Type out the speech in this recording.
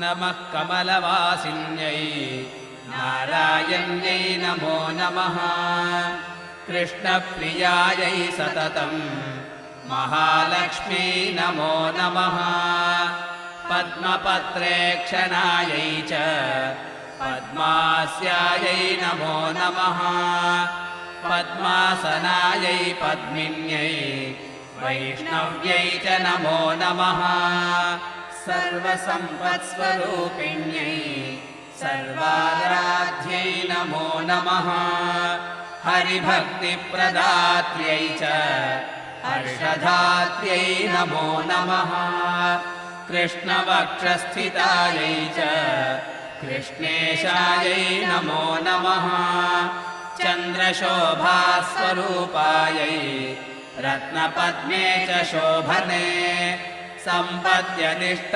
नमः कमलवासिन्यै नारायण्यै नमो नमः। कृष्णप्रियायै सततम् महालक्ष्मी नमो नमः। पद्मपत्रेक्षणायै च पद्मास्यायै नमो नमः। पद्मासनायै पद्मिन्यै वैष्णव्यै च नमो नमः सर्वसम्पत्स्वरूपिण्यै सर्वाराध्यै नमो नमः। हरिभक्तिप्रदात्र्यै च हर्षधात्र्यै नमो नमः। कृष्णवक्षस्थितायै च कृष्णेशायै नमो नमः। चन्द्रशोभास्वरूपायै रत्नपद्मे च शोभने सम्पद्यदिष्ट